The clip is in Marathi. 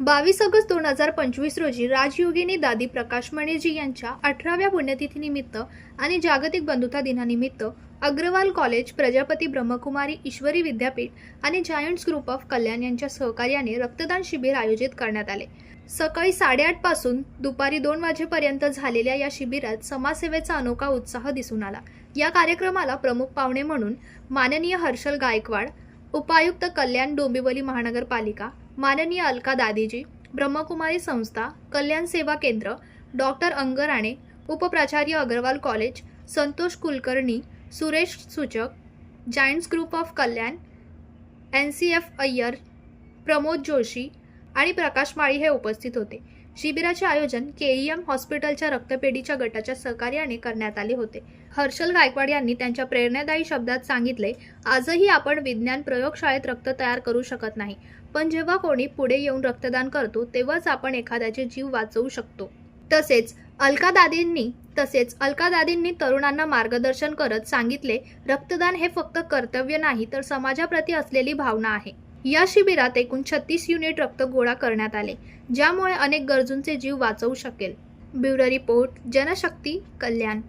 बावीस ऑगस्ट दोन हजार पंचवीस रोजी राजयोगिनी दादी प्रकाश मणेजी यांच्या अठराव्या पुण्यतिथीनिमित्त आणि जागतिक बंधुता दिनानिमित्त अग्रवाल कॉलेज प्रजापती ब्रह्मकुमारी ईश्वरी विद्यापीठ आणि जायंट्स ग्रुप ऑफ कल्याण यांच्या सहकार्याने रक्तदान शिबिर आयोजित करण्यात आले. सकाळी साडेआठपासून दुपारी दोन वाजेपर्यंत झालेल्या या शिबिरात समाजसेवेचा अनोखा उत्साह दिसून आला. या कार्यक्रमाला प्रमुख पाहुणे म्हणून माननीय हर्षल गायकवाड उपायुक्त कल्याण डोंबिवली महानगरपालिका माननीय अलका दादीजी ब्रह्मकुमारी संस्था कल्याण सेवा केंद्र doctor Angrane उपप्राचार्य Agrawal college Santosh Kulkarni Suresh Suchak Giants group of Kalyan N C F Iyer Pramod Joshi आणि प्रकाश माळी हे उपस्थित होते. शिबिराचे आयोजन केईएम हॉस्पिटलच्या रक्तपेढीच्या गटाच्या सहकार्याने करण्यात आले होते. हर्षल गायकवाड यांनी त्यांच्या प्रेरणादायी शब्दात सांगितले आजही आपण विज्ञान प्रयोगशाळेत रक्त तयार करू शकत नाही. पण जेव्हा कोणी पुढे येऊन रक्तदान करतो तेव्हाच आपण एखाद्याचे जीव वाचवू शकतो. तसेच अलका दादींनी तसेच अलका दादींनी तरुणांना मार्गदर्शन करत सांगितले रक्तदान हे फक्त कर्तव्य नाही तर समाजाप्रती असलेली भावना आहे. या शिबिरात एकूण छत्तीस युनिट रक्त गोळा करण्यात आले ज्यामुळे अनेक गरजूंचे जीव वाचवू शकेल. Bureau report Janashakti Kalyan.